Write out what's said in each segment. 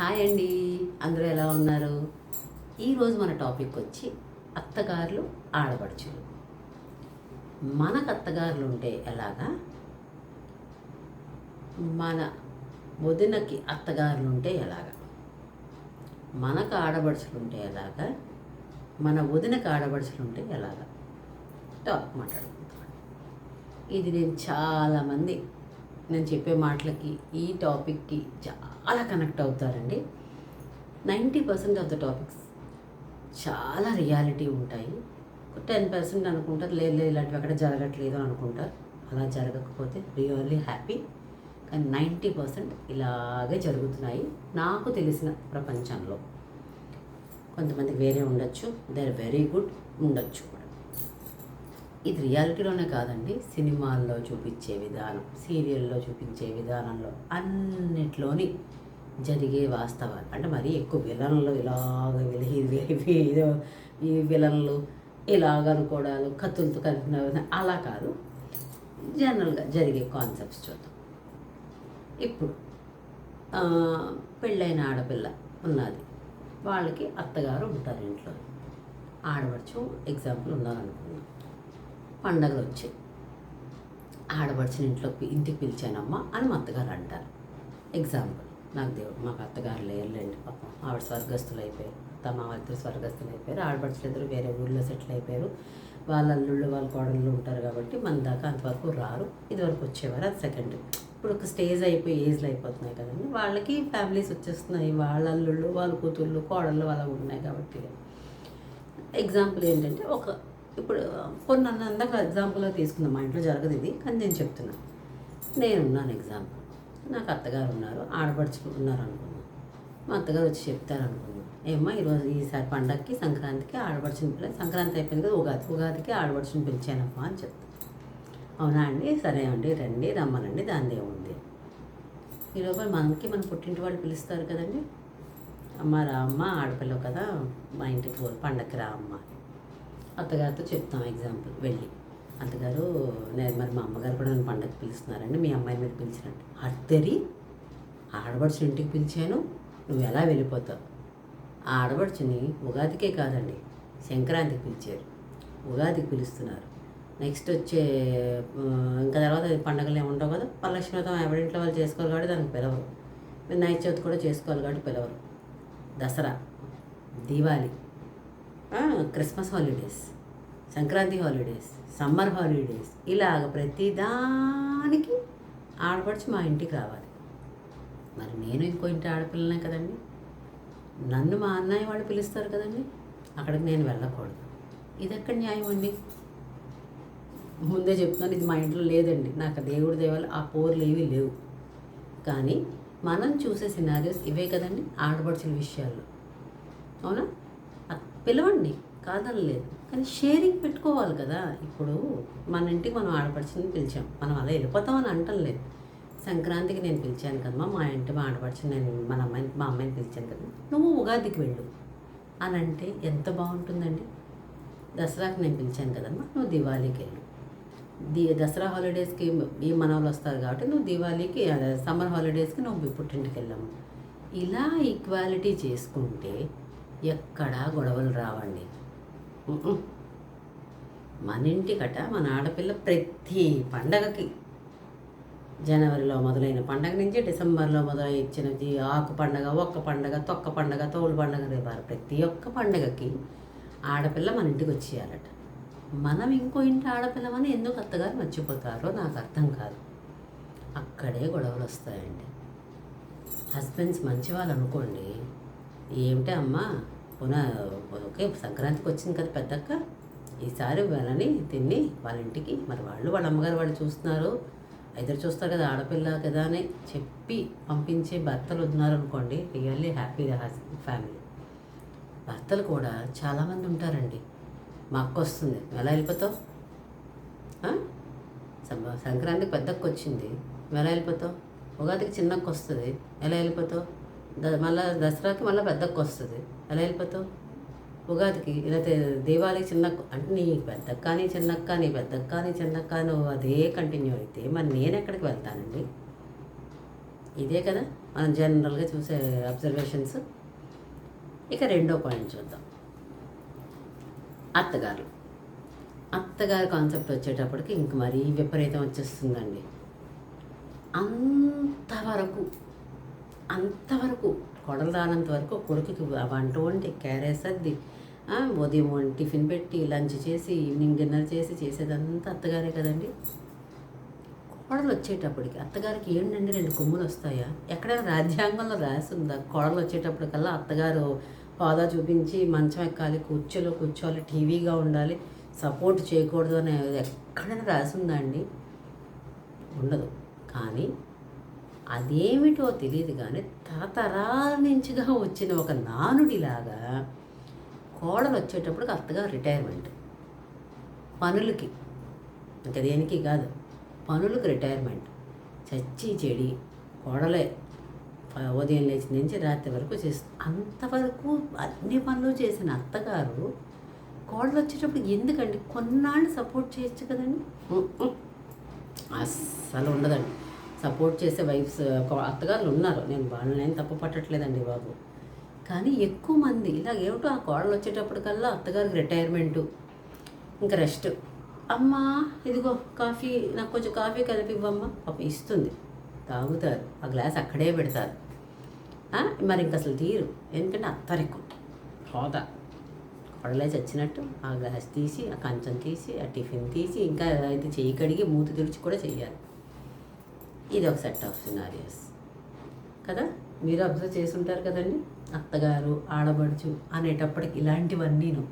Hi అండి. అందరూ ఎలా ఉన్నారు? ఈరోజు మన టాపిక్ వచ్చి అత్తగారులు ఆడపడుచులు. మనకు అత్తగారులు ఉంటే ఎలాగా? మన వదినకి అత్తగారులు ఉంటే ఎలాగా? మనకు ఆడపడుచులు ఉంటే ఎలాగా? మన వదినకి ఆడపడుచులు ఉంటే ఎలాగా? టాపిక్ మాట్లాడుకుంటాం ఇది నేను చాలామంది నేను చెప్పే మాటలకి ఈ టాపిక్కి చాలా కనెక్ట్ అవుతారండి. Ninety percent of the topics చాలా రియాలిటీ ఉంటాయి. టెన్ పర్సెంట్ అనుకుంటారు లేదు లేదు ఇలాంటివి ఎక్కడ జరగట్లేదు అనుకుంటారు. అలా జరగకపోతే రియల్లీ హ్యాపీ. కానీ నైంటీ పర్సెంట్ ఇలాగే జరుగుతున్నాయి నాకు తెలిసిన ప్రపంచంలో. కొంతమంది వేరే ఉండొచ్చు దే ఆర్ వెరీ గుడ్ ఉండొచ్చు. కూడా ఇది రియాలిటీలోనే కాదండి సినిమాల్లో చూపించే విధానం సీరియల్లో చూపించే విధానంలో అన్నిట్లోని జరిగే వాస్తవాలు. అంటే మరీ ఎక్కువ విలన్లు ఇలాగ విలహి ఏదో ఈ విలన్లు ఇలాగ అనుకోవడాలు కత్తులతో కలిపిన అలా కాదు. జనరల్గా జరిగే కాన్సెప్ట్స్ చూద్దాం. ఇప్పుడు పెళ్ళైన ఆడపిల్ల ఉన్నది. వాళ్ళకి అత్తగారు ఉంటారు ఇంట్లో. ఆడపడుచు ఎగ్జాంపుల్ ఉన్నారనుకున్నాం పండగలు వచ్చాయి ఆడపడిచిన ఇంట్లో ఇంటికి పిలిచానమ్మా అని మా అత్తగారు అంటారు. ఎగ్జాంపుల్ నాకు దేవుడు మాకు అత్తగారు లేరులేండి పాపం. ఆవిడ స్వర్గస్థులు అయిపోయారు తమ ఇద్దరు స్వర్గస్థులు అయిపోయారు ఆడపడుచులు ఇద్దరు వేరే ఊళ్ళో సెటిల్ అయిపోయారు వాళ్ళ అల్లుళ్ళు వాళ్ళ కోడళ్ళు ఉంటారు కాబట్టి మన దాకా అంతవరకు రారు. ఇదివరకు వచ్చేవారు అది సెకండ్ ఇప్పుడు ఒక స్టేజ్ అయిపోయి ఏజ్లు అయిపోతున్నాయి కదండి. వాళ్ళకి ఫ్యామిలీస్ వచ్చేస్తున్నాయి. వాళ్ళ అల్లుళ్ళు వాళ్ళ కూతుళ్ళు కోడళ్ళు వాళ్ళ ఉన్నాయి కాబట్టి. ఎగ్జాంపుల్ ఏంటంటే ఒక ఇప్పుడు కొన్ని నన్ను అందాక ఎగ్జాంపుల్గా తీసుకుందాం మా ఇంట్లో జరగదు ఇది కానీ నేను చెప్తున్నాను నేనున్నాను ఎగ్జాంపుల్ నాకు అత్తగారు ఉన్నారు ఆడపడుచులు ఉన్నారు అనుకున్నాను మా అత్తగారు వచ్చి చెప్తారు అనుకున్నాను ఏమ్మా ఈరోజు ఈసారి పండగకి సంక్రాంతికి ఆడపడుచుని పిల్ల సంక్రాంతి అయిపోయింది కదా ఉగాది ఉగాదికి ఆడపడుచుని పిలిచానమ్మా అని చెప్తాను అవునా అండి? సరే అండి రండి రమ్మనండి దాని ఏముంది ఈ లోపల మనకి మన పుట్టింటి వాళ్ళు పిలుస్తారు కదండి? అమ్మ రా అమ్మ ఆడపిల్ల కదా మా ఇంటికి పో పండగకి రా అమ్మ అత్తగారితో చెప్తాం ఎగ్జాంపుల్ వెళ్ళి. అత్తగారు నేను మరి మా అమ్మగారు కూడా నన్ను పండగకి పిలుస్తున్నారండి మీ అమ్మాయి మీద పిలిచినట్టు. అత్తరి ఆడపడుచుని ఇంటికి పిలిచాను నువ్వు ఎలా వెళ్ళిపోతావు? ఆ ఆడపడుచుని ఉగాదికే కాదండి సంక్రాంతికి పిలిచారు. ఉగాదికి పిలుస్తున్నారు. నెక్స్ట్ వచ్చే ఇంకా తర్వాత పండగలు ఏమి ఉండవు కదా వరలక్ష్మితో ఎవరింట్లో వాళ్ళు చేసుకోవాలి కాబట్టి దానికి పిలవరు. వినాయక చవితి కూడా చేసుకోవాలి కాబట్టి పిలవరు. Dasara Diwali Christmas holidays Sankranti holidays summer holidays ఇలాగ ప్రతిదానికి ఆడపడిచి మా ఇంటికి రావాలి. మరి నేను ఇంకో ఇంటి ఆడపిల్లనే కదండి? నన్ను మా అన్నయ్య వాళ్ళు పిలుస్తారు కదండి? అక్కడికి నేను వెళ్ళకూడదు. ఇది ఎక్కడ న్యాయం అండి? ముందే చెప్తున్నాను ఇది మా ఇంట్లో లేదండి. నాకు దేవుడి దేవాలు ఆ పోర్లు ఏవి లేవు. కానీ మనం చూసే సినారియోస్ ఇవే కదండి ఆడపడుచుల విషయాల్లో. అవునా? పిలవండి కాదని లేదు కానీ షేరింగ్ పెట్టుకోవాలి కదా. ఇప్పుడు మన ఇంటికి మనం ఆడపడుచుని పిలిచాం. మనం అలా వెళ్ళిపోతామని అంటం లేదు సంక్రాంతికి నేను పిలిచాను కదమ్మా మా ఇంటి మా ఆడపడుచుని నేను మన అమ్మాయిని మా అమ్మాయిని పిలిచాను కదా నువ్వు ఉగాదికి వెళ్ళు. అని అంటే ఎంత బాగుంటుందండి? దసరాకి నేను పిలిచాను కదమ్మా నువ్వు దివాళీకి వెళ్ళు. ది దసరా హాలిడేస్కి ఈ మనవలు వస్తారు కాబట్టి నువ్వు దివాళీకి సమ్మర్ హాలిడేస్కి నువ్వు పుట్టింటికి వెళ్ళాము ఇలా ఈక్వాలిటీ చేసుకుంటే ఎక్కడా గొడవలు రావండి. మన ఇంటికట మన ఆడపిల్ల ప్రతి పండగకి జనవరిలో మొదలైన పండగ నుంచి డిసెంబర్లో మొదలై ఇచ్చినది ఆకు పండగ ఒక్క పండగ తొక్క పండగ తోలు పండగ రేపారు ప్రతి ఒక్క పండగకి ఆడపిల్ల మన ఇంటికి వచ్చేయాలట. మనం ఇంకో ఇంటి ఆడపిల్లమని ఎందుకు అత్తగారు మర్చిపోతారో నాకు అర్థం కాదు. అక్కడే గొడవలు వస్తాయండి. హస్బెండ్స్ మంచి వాళ్ళు అనుకోండి ఏమిటి అమ్మ? పున ఓకే సంక్రాంతికి వచ్చింది కదా పెద్దక్క. ఈసారి వెళ్ళని తిని వాళ్ళ ఇంటికి మరి వాళ్ళు వాళ్ళ అమ్మగారు వాళ్ళు చూస్తున్నారు. ఎదురు చూస్తారు కదా ఆడపిల్ల కదా అని చెప్పి పంపించే భర్తలు ఉన్నారనుకోండి రియల్లీ హ్యాపీ ఫ్యామిలీ. భర్తలు కూడా చాలామంది ఉంటారండి. మా అక్క వస్తుంది. ఎలా వెళ్ళిపోతావు? సంక్రాంతికి పెద్దక్క వచ్చింది. ఎలా వెళ్ళిపోతావు? ఉగాదికి చిన్నక్క వస్తుంది. ఎలా వెళ్ళిపోతావు? మళ్ళీ దసరాకి మళ్ళీ పెద్దకు వస్తుంది ఎలా వెళ్ళిపోతావు? ఉగాదికి లేకపోతే దీవాళి చిన్నక్క అంటే నీ పెద్దక్క కానీ చిన్నక్క నీ పెద్దక్క నీ చిన్నక్క నువ్వు అదే కంటిన్యూ అయితే మరి నేను ఎక్కడికి వెళ్తానండి? ఇదే కదా మనం జనరల్గా చూసే అబ్జర్వేషన్స్ ఇక రెండో పాయింట్ చూద్దాం. అత్తగారు. అత్తగారి కాన్సెప్ట్ వచ్చేటప్పటికి ఇంక మరీ విపరీతం వచ్చేస్తుందండి. అంతవరకు అంతవరకు కొడలు రానంత వరకు కొడుకుకి వంట వండి క్యారేజ్ సర్ది ఉదయం టిఫిన్ పెట్టి లంచ్ చేసి ఈవినింగ్ డిన్నర్ చేసి చేసేదంతా అత్తగారే కదండి. కోడలు వచ్చేటప్పటికి అత్తగారికి ఏంటండి రెండు కొమ్ములు వస్తాయా? ఎక్కడైనా రాజ్యాంగంలో రాసి ఉందా కోడలు వచ్చేటప్పటికల్లా అత్తగారు హోదా చూపించి మంచం ఎక్కాలి కూర్చోలో కూర్చోవాలి టీవీగా ఉండాలి సపోర్ట్ చేయకూడదు అనేది ఎక్కడైనా రాసి ఉందా అండి? ఉండదు. కానీ అదేమిటో తెలియదు కానీ తరతరాల నుంచిగా వచ్చిన ఒక నానుడిలాగా కోడలు వచ్చేటప్పటికి అత్తగా రిటైర్మెంట్ పనులకి ఇంకా దేనికి కాదు పనులకు రిటైర్మెంట్ చచ్చి చెడి కోడలే ఉదయం లేచి నుంచి రాత్రి వరకు చేస్తుంది అంతవరకు అన్ని పనులు చేసిన అత్తగారు కోడలు వచ్చేటప్పుడు ఎందుకండి? కొన్నాళ్ళు సపోర్ట్ చేయొచ్చు కదండి? అస్సలు ఉండదండి. సపోర్ట్ చేసే వైఫ్స్ అత్తగారులు ఉన్నారు. నేను వాళ్ళని ఏం తప్పు పట్టట్లేదండి బాబు. కానీ ఎక్కువ మంది ఇలా ఏమిటో ఆ కోడలు వచ్చేటప్పటికల్లా అత్తగారికి రిటైర్మెంటు ఇంకా రెస్ట్. అమ్మా ఇదిగో కాఫీ నాకు కొంచెం కాఫీ కలిపి ఇవ్వమ్మా పాప ఇస్తుంది. తాగుతారు. ఆ గ్లాస్ అక్కడే పెడతారు. మరి ఇంక అసలు తీరు. ఎందుకంటే అత్తరెక్కు హోదా. కొడలే చచ్చినట్టు ఆ గ్లాస్ తీసి ఆ కంచం తీసి ఆ టిఫిన్ తీసి ఇంకా అయితే చెయ్యి కడిగి మూతి తుడిచి కూడా చెయ్యాలి. ఇది ఒక సెట్ ఆఫ్ సినారియస్ కదా? మీరు అబ్జర్వ్ చేసి ఉంటారు కదండి? అత్తగారు ఆడబడుచు అనేటప్పటికి ఇలాంటివన్నీను.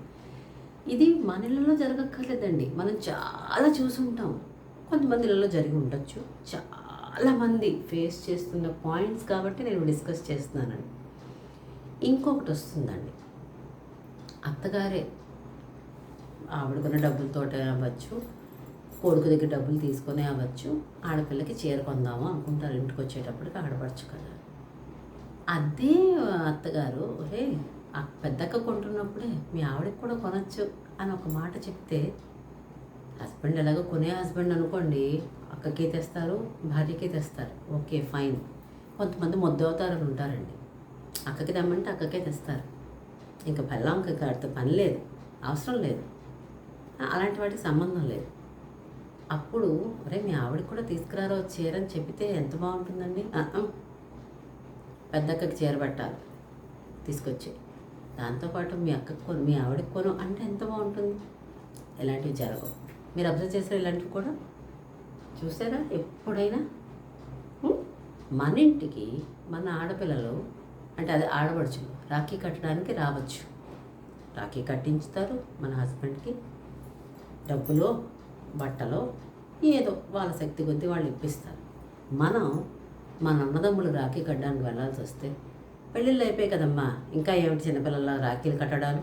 ఇది మన ఇళ్ళలో జరగక్కర్లేదండి. మనం చాలా చూసుంటాం. కొంతమంది ఇళ్ళలో జరిగి ఉండొచ్చు. చాలామంది ఫేస్ చేస్తున్న పాయింట్స్ కాబట్టి నేను డిస్కస్ చేస్తున్నానండి. ఇంకొకటి వస్తుందండి. అత్తగారే ఆవిడకున్న డబ్బులతోటే అవ్వచ్చు. కొడుకు దగ్గర డబ్బులు తీసుకొని అవ్వచ్చు. ఆడపిల్లకి చీర కొందాము అనుకుంటారు. ఇంటికి వచ్చేటప్పటికి ఆడపడచ్చు కదా. అదే అత్తగారు ఒరే ఆ పెద్దక్క కొంటున్నప్పుడే మీ ఆవిడకి కూడా కొనచ్చు అని ఒక మాట చెప్తే హస్బెండ్ ఎలాగో కొనే హస్బెండ్ అనుకోండి అక్కకి తెస్తారు భార్యకి తెస్తారు. Okay fine. కొంతమంది ముద్దవుతారని ఉంటారండి. అక్కకి తెమ్మంటే అక్కకే తెస్తారు. ఇంకా బెల్లంకి కడితే పని లేదు. అవసరం లేదు. అలాంటి వాటికి సంబంధం లేదు. అప్పుడు అరే మీ ఆవిడకి కూడా తీసుకురారో చీర అని చెప్తే ఎంత బాగుంటుందండి. పెద్దక్కకి చీర పెట్టాలి తీసుకొచ్చి. దాంతోపాటు మీ అక్కకి కొను మీ ఆవిడకి కొను అంటే ఎంత బాగుంటుంది? ఇలాంటివి జరగవు. మీరు అబ్జర్వ్ చేసారా ఇలాంటివి కూడా? చూసారా ఎప్పుడైనా? మన ఇంటికి మన ఆడపిల్లలు అంటే అదే ఆడపడుచులు రాఖీ కట్టడానికి రావచ్చు. రాఖీ కట్టించుతారు మన హస్బెండ్కి. డబ్బులో బట్టలో ఏదో వాళ్ళ శక్తి కొద్దీ వాళ్ళు ఇప్పిస్తారు. మనం మన అన్నదమ్ములు రాఖీ కట్టడానికి వెళ్ళాల్సి వస్తే పెళ్ళిళ్ళు అయిపోయాయి కదమ్మా ఇంకా ఏమిటి చిన్నపిల్లల రాఖీలు కట్టడాలు?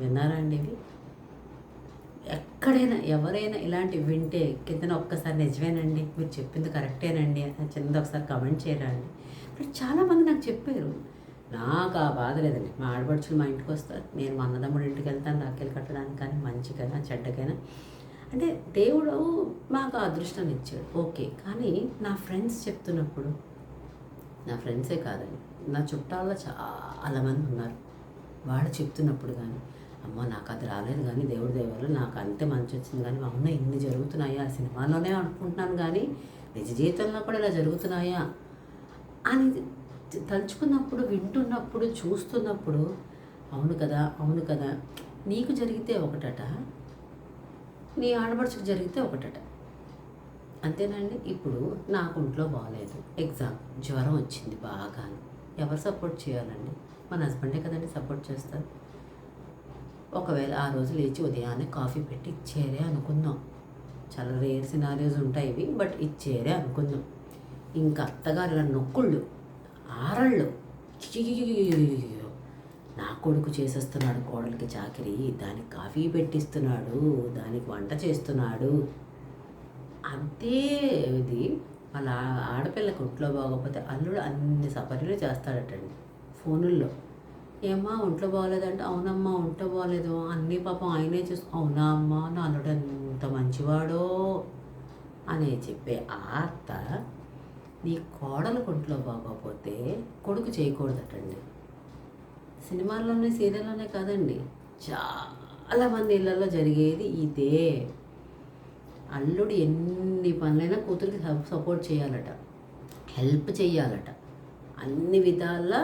విన్నారా అండి ఇవి? ఎక్కడైనా ఎవరైనా ఇలాంటివి వింటే కిందన ఒక్కసారి నిజమేనండి మీరు చెప్పింది కరెక్టేనండి అని చిన్నది ఒకసారి కమెంట్ చేయరా అండి. ఇప్పుడు చాలామంది నాకు చెప్పారు నాకు ఆ బాధ లేదండి మా ఆడపడుచులు మా ఇంటికి వస్తారు నేను మా అన్నదమ్ముడి ఇంటికి వెళ్తాను రాఖీలు కట్టడానికి కానీ మంచికైనా చెడ్డకైనా. అంటే దేవుడు మాకు అదృష్టం అదృష్టాన్ని ఇచ్చాడు. ఓకే కానీ నా ఫ్రెండ్స్ చెప్తున్నప్పుడు నా ఫ్రెండ్సే కాదండి నా చుట్టాల్లో చాలా మంది ఉన్నారు. వాడు చెప్తున్నప్పుడు కానీ అమ్మ నాకు అది రాలేదు కానీ దేవుడి దేవాలు నాకు అంతే మంచి వచ్చింది కానీ మా అమ్మ ఇన్ని జరుగుతున్నాయా? ఆ సినిమాలోనే అనుకుంటున్నాను కానీ నిజ జీవితంలో కూడా ఇలా జరుగుతున్నాయా? అని తలుచుకున్నప్పుడు వింటున్నప్పుడు చూస్తున్నప్పుడు అవును కదా అవును కదా నీకు జరిగితే ఒకటట నీ ఆడపడుచుకు జరిగితే ఒకటట అంతేనండి ఇప్పుడు నాకు ఒంట్లో బాగాలేదు ఎగ్జామ్ జ్వరం వచ్చింది బాగా ఎవరు సపోర్ట్ చేయాలండి మన హస్బెండే కదండి సపోర్ట్ చేస్తారు ఒకవేళ ఆ రోజు లేచి ఉదయాన్నే కాఫీ పెట్టి ఇచ్చేరే అనుకుందాం చాలా రేర్ సినారియోస్ ఉంటాయి ఇవి బట్ ఇచ్చేరే అనుకుందాం ఇంకా అత్తగారు ఇలా నొక్కుళ్ళు ఆరళ్ళు నా కొడుకు చేసేస్తున్నాడు కోడలికి చాకరి దానికి కాఫీ పెట్టిస్తున్నాడు దానికి వంట చేస్తున్నాడు. అంతే ఇది. వాళ్ళ ఆడపిల్లకి ఒంట్లో బాగోకపోతే అల్లుడు అన్ని సపర్యలు చేస్తాడటండి ఫోనుల్లో. ఏమ్మా ఒంట్లో బాగోలేదంటే అవునమ్మా ఒంట్లో బాగోలేదు. అన్నీ పాపం ఆయనే చూసు అవునా అమ్మా నా అల్లుడు ఎంత మంచివాడో అని చెప్పే ఆ అత్త నీ కోడలు ఒంట్లో బాగోకపోతే కొడుకు చేయకూడదటండి. సినిమాల్లోనే సీరియల్లోనే కాదండి. చాలా మంది ఇళ్ళల్లో జరిగేది ఇదే. అల్లుడు ఎన్ని పనులైనా కూతురికి సపోర్ట్ చేయాలట. హెల్ప్ చేయాలట అన్ని విధాలా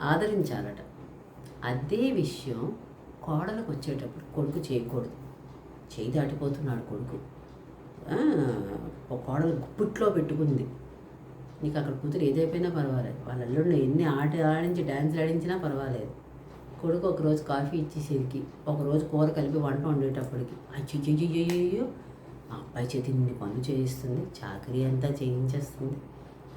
ఆదరించాలట. అదే విషయం కోడలకు వచ్చేటప్పుడు కొడుకు చేయకూడదు. చేయి దాటిపోతున్నాడు కొడుకు. కోడలు గుప్పిట్లో పెట్టుకుంది. నీకు అక్కడ కూతురు ఏదైపోయినా పర్వాలేదు. వాళ్ళ అల్లుడిని ఎన్ని ఆట ఆడించి డ్యాన్సులు ఆడించినా పర్వాలేదు. కొడుకు ఒకరోజు కాఫీ ఇచ్చేసరికి ఒకరోజు కూర కలిపి వంట వండేటప్పటికి అయ్యో ఆ అబ్బాయి చేతి నిన్ను పనులు చేయిస్తుంది చాకరీ అంతా చేయించేస్తుంది.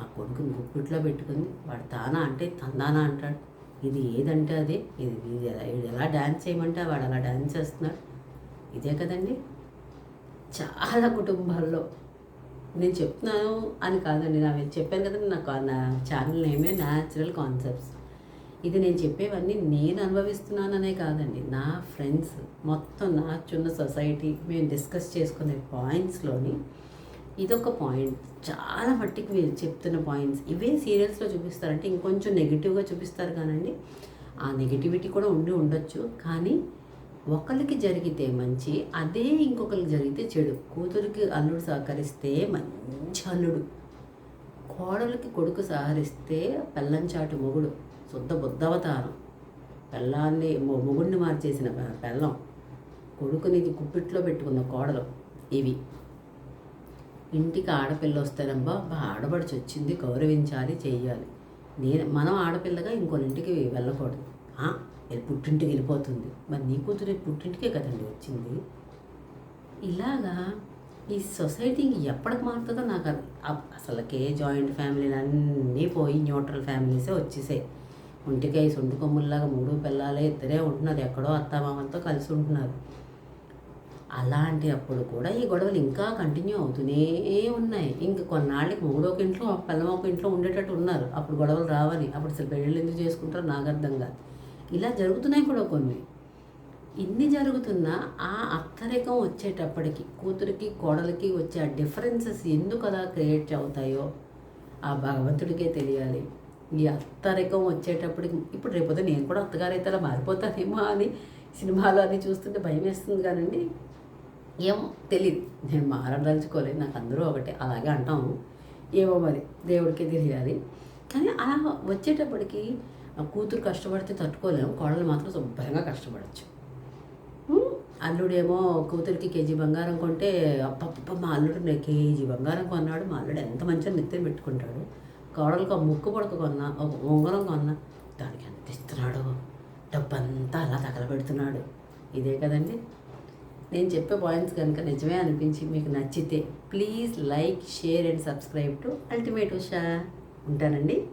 ఆ కొడుకుని గుప్పిట్లో పెట్టుకుంది వాడు తానా అంటే తందానా అంటాడు. ఇది ఏదంటే అదే ఇది ఇది ఎలా- ఇది ఎలా డ్యాన్స్ చేయమంటే వాడు అలా డ్యాన్స్ చేస్తున్నాడు. ఇదే కదండి? చాలా కుటుంబాల్లో నేను చెప్తున్నాను అని కాదండి నా చెప్పాను కదండి నాకు నా ఛానల్ నేమే న్యాచురల్ కాన్సెప్ట్స్ ఇది నేను చెప్పేవన్నీ నేను అనుభవిస్తున్నాననే కాదండి నా ఫ్రెండ్స్ మొత్తం నా చిన్న సొసైటీ మేము డిస్కస్ చేసుకునే పాయింట్స్లోని ఇదొక పాయింట్ చాలా మట్టికి మీరు చెప్తున్న పాయింట్స్ ఇవే సీరియల్స్లో చూపిస్తారంటే ఇంకొంచెం నెగిటివ్గా చూపిస్తారు కానండి. ఆ నెగిటివిటీ కూడా ఉండి ఉండొచ్చు. కానీ ఒకరికి జరిగితే మంచి అదే ఇంకొకరికి జరిగితే చెడు. కూతురికి అల్లుడు సహకరిస్తే మంచి అల్లుడు. కోడలికి కొడుకు సహకరిస్తే పెళ్ళంచాటు మొగుడు. శుద్ధ బుద్ధవతారం. పెళ్ళాన్ని మొ- మొగుడిని మార్చేసిన పెళ్ళం. కొడుకుని కుప్పిట్లో పెట్టుకున్న కోడలు ఇవి. ఇంటికి ఆడపిల్ల వస్తేనబ్బా ఆడబడిచి వచ్చింది గౌరవించాలి చేయాలి నేను మనం ఆడపిల్లగా ఇంకొన్నింటికి వెళ్ళకూడదు. వెళ్ళి పుట్టింటికి వెళ్ళిపోతుంది. మరి నీ కూతురు పుట్టింటికే కదండి వచ్చింది? ఇలాగా ఈ సొసైటీకి ఎప్పటికి మారుతుందో నాకు అసలుకే జాయింట్ ఫ్యామిలీలు అన్నీ పోయి న్యూట్రల్ ఫ్యామిలీసే వచ్చేసాయి. ఒంటికాయ సొంటి కొమ్ముల్లాగా మూడు పిల్లలే ఇద్దరే ఉంటున్నారు. ఎక్కడో అత్తామామలతో కలిసి ఉంటున్నారు. అలాంటి అప్పుడు కూడా ఈ గొడవలు ఇంకా కంటిన్యూ అవుతూనే ఉన్నాయి. ఇంక కొన్నాళ్ళకి మూడో ఒక ఇంట్లో పిల్లం ఒక ఇంట్లో ఉండేటట్టు ఉన్నారు. అప్పుడు గొడవలు రావని. అప్పుడు అసలు పెళ్ళిళ్ళు ఎందుకు చేసుకుంటారో నాకు అర్థం కాదు. ఇలా జరుగుతున్నాయి కూడా కొన్ని. ఇన్ని జరుగుతున్నా ఆ అత్తరికం వచ్చేటప్పటికి కూతురికి కోడలికి వచ్చే ఆ డిఫరెన్సెస్ ఎందుకు అలా క్రియేట్ అవుతాయో ఆ భగవంతుడికే తెలియాలి. ఈ అత్తరికం వచ్చేటప్పటికి ఇప్పుడు రేపొద్దు నేను కూడా అత్తగారైతే అలా మారిపోతానేమో అని సినిమాలో అది చూస్తుంటే భయం వేస్తుంది కానండి. ఏమో తెలియదు నేను మారదలుచుకోలేదు నాకు అందరూ ఒకటే. అలాగే అంటాము. ఏమో మరి దేవుడికే తెలియాలి. కానీ అలా వచ్చేటప్పటికి కూతురు కష్టపడితే తట్టుకోలేము కోడలు మాత్రం శుభ్రంగా కష్టపడచ్చు. అల్లుడేమో కూతురికి కేజీ బంగారం కొంటే అప్పప్ప మా అల్లుడు కేజీ బంగారం కొన్నాడు మా అల్లుడు ఎంత మంచిగా నెత్తిన పెట్టుకుంటాడు. కోడలకు ఒక ముక్కు పడక కొన్నా ఒక ఉంగరం కొన్నా దానికి ఎంత ఇస్తున్నాడు? డబ్బంతా అలా తగలబెడుతున్నాడు. ఇదే కదండి. నేను చెప్పే పాయింట్స్ కనుక నిజమే అనిపించి మీకు నచ్చితే please like share and subscribe to ultimate Usha. ఉంటానండి.